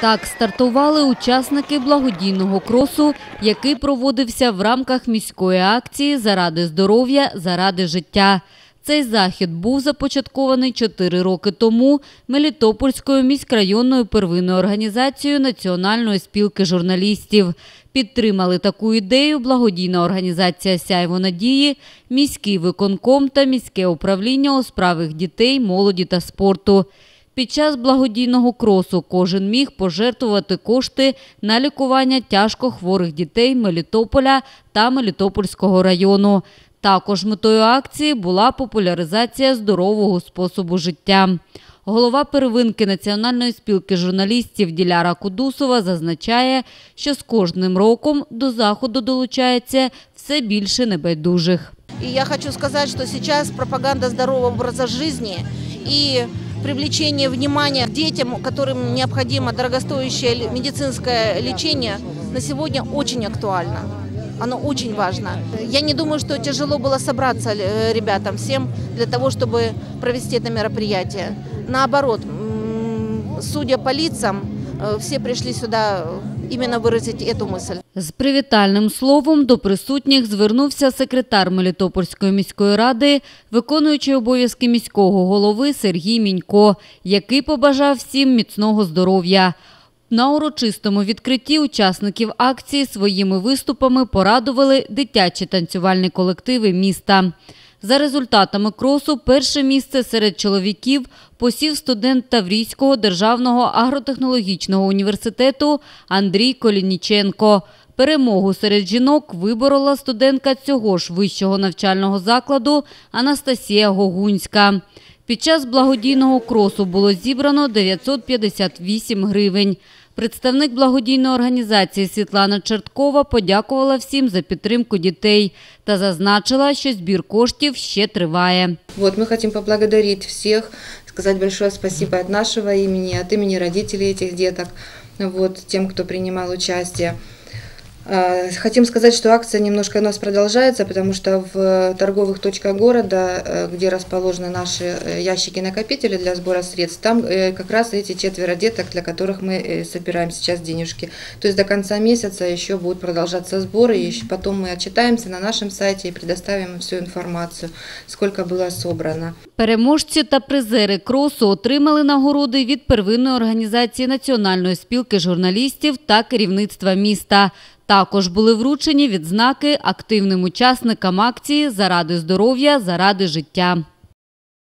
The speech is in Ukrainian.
Так стартували учасники благодійного кросу, який проводився в рамках міської акції Заради здоров'я, заради життя. Цей захід був започаткований чотири роки тому Мелітопольською міськрайонною первинною організацією Національної спілки журналістів. Підтримали таку ідею благодійна організація Сяйво надії, міський виконком та міське управління у справах дітей, молоді та спорту. Під час благодійного кросу кожен міг пожертвувати кошти на лікування тяжко хворих дітей Мелітополя та Мелітопольського району. Також метою акції була популяризація здорового способу життя. Голова первинки Національної спілки журналістів Діляра Кудусова зазначає, що з кожним роком до заходу долучається все більше небайдужих. И я хочу сказать, что сейчас пропаганда здорового образа жизни и привлечение внимания к детям, которым необходимо дорогостоящее медицинское лечение, на сегодня очень актуально. Оно очень важно. Я не думаю, что тяжело было собраться э, ребятам всем для того, чтобы провести это мероприятие. Наоборот, судя по лицам, э, все пришли сюда э, именно выразить эту мысль. З привітальним словом до присутніх звернувся секретар Мелітопольської міської ради, виконуючий обов'язки міського голови Сергій Мінько, який побажав всім міцного здоров'я. На урочистому відкритті учасників акції своїми виступами порадували дитячі танцювальні колективи міста. За результатами кросу перше місце серед чоловіків посів студент Таврійського державного агротехнологічного університету Андрій Колініченко. Перемогу серед жінок виборола студентка цього ж вищого навчального закладу Анастасія Гогунська. Під час благодійного кросу було зібрано 958 гривень. Представник благодійної організації Світлана Черткова подякувала всім за підтримку дітей та зазначила, що збір коштів ще триває. Вот, ми хочемо поблагодарити всіх, сказати большое спасибо від нашого імені, від імені родителей цих діток, вот, тим, хто приймав участие. А, Хотим сказать, что акция немножко у нас продолжается, потому что в торговых точках города, э, где расположены наши э, ящики-накопители для сбора средств, там э, как раз эти четверо деток, для которых мы э, собираем сейчас денежки. То есть до конца месяца еще будут продолжаться сборы, и еще потом мы отчитаемся на нашем сайте и предоставим им всю информацию, сколько было собрано. Переможці та призери кросу отримали нагороди від первинної організації Національної спілки журналістів та керівництва міста. Також були вручені відзнаки активним учасникам акції Заради здоров'я, заради життя.